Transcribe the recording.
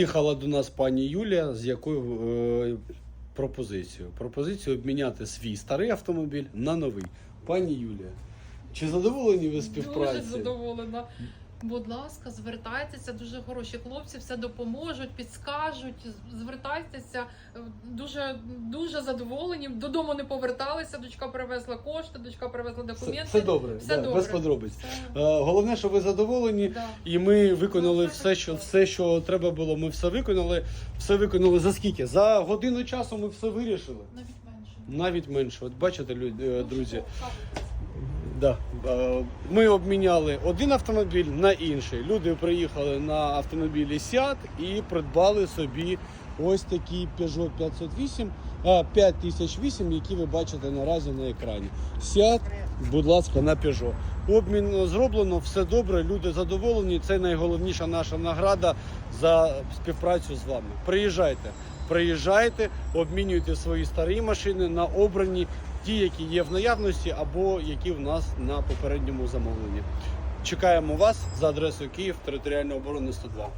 Приїхала до нас пані Юлія з якою е, пропозицією? Пропозицію обміняти свій старий автомобіль на новий. Пані Юлія, чи задоволені ви співпраці? Дуже задоволена. Будь ласка, звертайтеся, дуже хороші хлопці, все допоможуть, підскажуть. Звертайтеся. Дуже дуже задоволені. Додому не поверталися. Дочка привезла кошти, дочка привезла Все, документи. все добре, Все да, добре. без подробиць. Все, Е, головне, що ви задоволені. да. І ми виконали Ну, все, що все, що треба було. Ми все виконали. Все виконали за скільки? За годину часу ми все вирішили. Навіть менше. Навіть менше. От бачите, люди, е, Ну, друзі. Да. Е, Ми обміняли один автомобіль на інший. Люди приїхали на автомобілі Сіат і придбали собі ось такий Peugeot 508, 5008, який ви бачите наразі на екрані. Сіат, будь ласка, на Peugeot. Обмін зроблено, все добре, люди задоволені. Це найголовніша наша награда за співпрацю з вами. Приїжджайте, приїжджайте, обмінюйте свої старі машини на обрані ті, які є в наявності, або які в нас на попередньому замовленні. Чекаємо вас за адресою Київ, територіальна оборона 102.